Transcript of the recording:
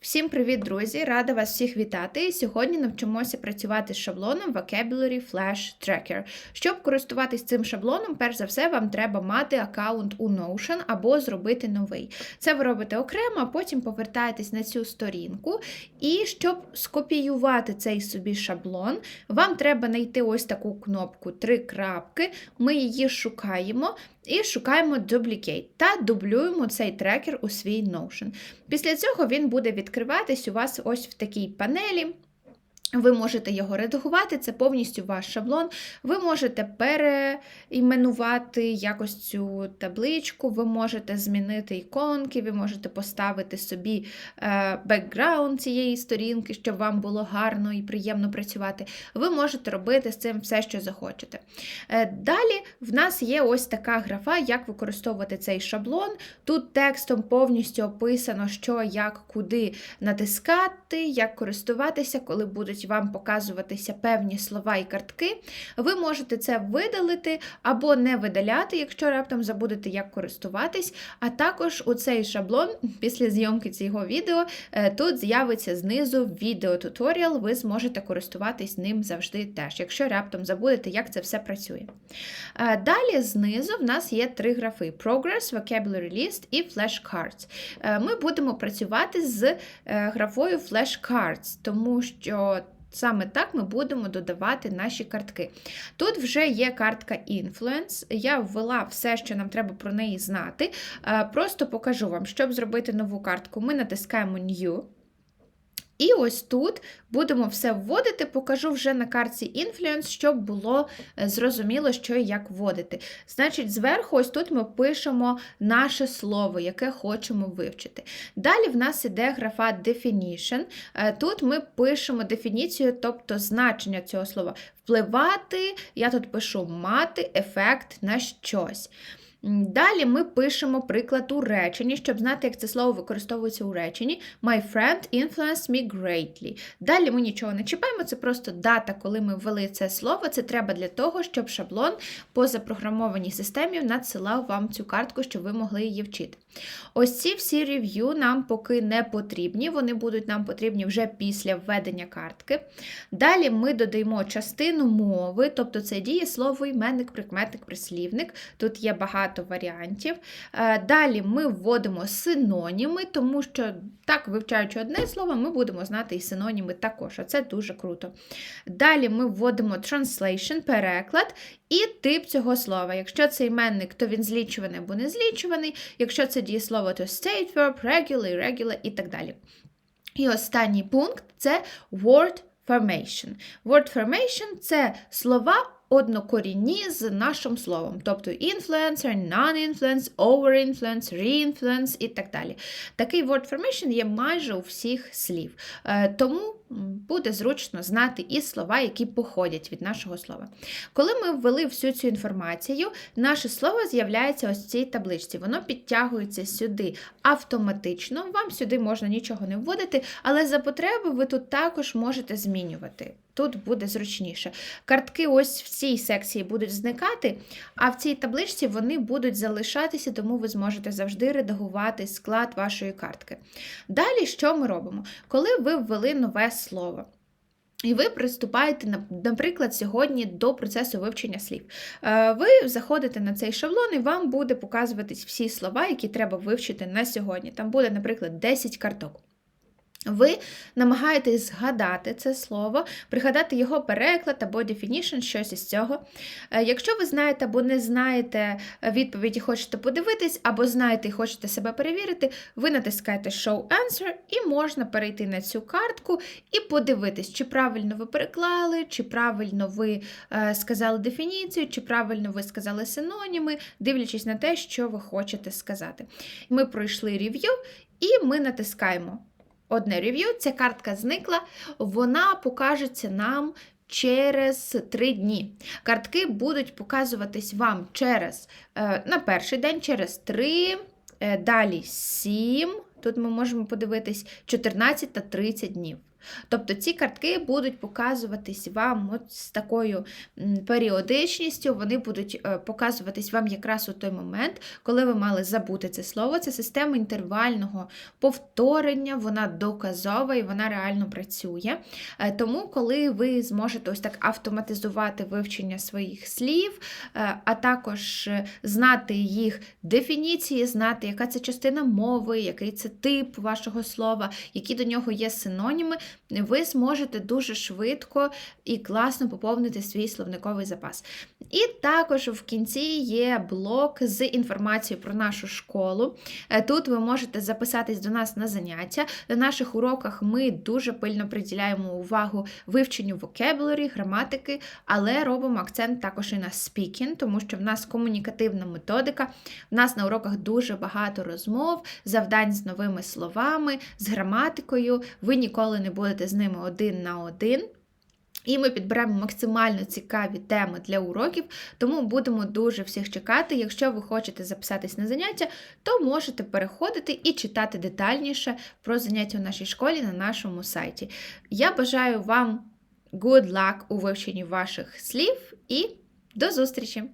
Всім привіт, друзі! Рада вас всіх вітати. Сьогодні навчимося працювати з шаблоном Vocabulary Flash Tracker. Щоб користуватись цим шаблоном, перш за все, вам треба мати аккаунт у Notion або зробити новий. Це ви робите окремо, а потім повертаєтесь на цю сторінку. І щоб скопіювати цей собі шаблон, вам треба знайти ось таку кнопку три крапки. Ми її шукаємо. І шукаємо Duplicate та дублюємо цей трекер у свій Notion. Після цього він буде відкриватись у вас ось в такій панелі. Ви можете його редагувати, це повністю ваш шаблон. Ви можете переіменувати якось цю табличку, ви можете змінити іконки, ви можете поставити собі е, бекграунд цієї сторінки, щоб вам було гарно і приємно працювати. Ви можете робити з цим все, що захочете. Е, Далі в нас є ось така графа, як використовувати цей шаблон. Тут текстом повністю описано, що, як, куди натискати, як користуватися, коли будуть вам показуватися певні слова і картки. Ви можете це видалити або не видаляти, якщо раптом забудете, як користуватись. А також у цей шаблон, після зйомки цього відео, е, тут з'явиться знизу відеотуторіал, ви зможете користуватись ним завжди теж, якщо раптом забудете, як це все працює. Е, Далі знизу в нас є три графи: Progress, Vocabulary List і Flashcards. Е, Ми будемо працювати з графою Flashcards, тому що. Саме так ми будемо додавати наші картки. Тут вже є картка Influence. Я ввела все, що нам треба про неї знати. Е, Просто покажу вам, щоб зробити нову картку, ми натискаємо New. І ось тут будемо все вводити, покажу вже на картці Influence, щоб було е, зрозуміло, що і як вводити. Значить, зверху, ось тут ми пишемо наше слово, яке хочемо вивчити. Далі в нас іде графа Definition. Е, Тут ми пишемо дефініцію, тобто значення цього слова. Впливати, я тут пишу мати ефект на щось. Далі ми пишемо приклад у реченні, щоб знати, як це слово використовується у реченні. My friend influenced me greatly. Далі ми нічого не чіпаємо, це просто дата, коли ми ввели це слово. Це треба для того, щоб шаблон по запрограмованій системі надсилав вам цю картку, щоб ви могли її вчити. Ось ці всі рев'ю нам поки не потрібні, вони будуть нам потрібні вже після введення картки. Далі ми додаємо частину мови, тобто це дієслово, іменник, прикметник, прислівник. Тут є багато варіантів. Е, Далі ми вводимо синоніми, тому що так, вивчаючи одне слово, ми будемо знати і синоніми також, а це дуже круто. Далі ми вводимо translation, переклад і тип цього слова. Якщо це іменник, то він злічуваний або не злічуваний. Якщо це дієслово, то state verb, regular, irregular і так далі. І останній пункт це word formation. Word formation це слова однокорінні з нашим словом, тобто influencer, non-influence, over-influence, re-influence і так далі. Такий word formation є майже у всіх слів. Е, Тому буде зручно знати і слова, які походять від нашого слова. Коли ми ввели всю цю інформацію, наше слово з'являється ось в цій табличці. Воно підтягується сюди автоматично. Вам сюди можна нічого не вводити, але за потреби ви тут також можете змінювати. Тут буде зручніше. Картки ось в цій секції будуть зникати, а в цій табличці вони будуть залишатися, тому ви зможете завжди редагувати склад вашої картки. Далі, що ми робимо? Коли ви ввели нове слово. І ви приступаєте, наприклад, сьогодні до процесу вивчення слів. Е, Ви заходите на цей шаблон, і вам буде показуватись всі слова, які треба вивчити на сьогодні. Там буде, наприклад, 10 карток. Ви намагаєтесь згадати це слово, пригадати його переклад або definition, щось із цього. Е, Якщо ви знаєте або не знаєте е, відповідь і хочете подивитись, або знаєте і хочете себе перевірити, ви натискаєте Show Answer і можна перейти на цю картку і подивитись, чи правильно ви переклали, чи правильно ви е, сказали дефініцію, чи правильно ви сказали синоніми, дивлячись на те, що ви хочете сказати. Ми пройшли рев'ю, і ми натискаємо одне рев'ю, ця картка зникла, вона покажеться нам через три дні. Картки будуть показуватись вам через е, на перший день, через 3, е, далі 7. Тут ми можемо подивитись 14 та 30 днів. Тобто ці картки будуть показуватись вам от з такою періодичністю, вони будуть е, показуватись вам якраз у той момент, коли ви мали забути це слово. Це система інтервального повторення, вона доказова і вона реально працює. Е, Тому, коли ви зможете ось так автоматизувати вивчення своїх слів, е, а також знати їх дефініції, знати, яка це частина мови, який це тип вашого слова, які до нього є синоніми, ви зможете дуже швидко і класно поповнити свій словниковий запас. І також в кінці є блок з інформацією про нашу школу. Е, Тут ви можете записатись до нас на заняття. На наших уроках ми дуже пильно приділяємо увагу вивченню vocabulary, граматики, але робимо акцент також і на speaking, тому що в нас комунікативна методика. В нас на уроках дуже багато розмов, завдань з новими словами, з граматикою. Ви ніколи не будете з ними один на один. І ми підберемо максимально цікаві теми для уроків, тому будемо дуже всіх чекати. Якщо ви хочете записатись на заняття, то можете переходити і читати детальніше про заняття у нашій школі на нашому сайті. Я бажаю вам good luck у вивченні ваших слів і до зустрічі!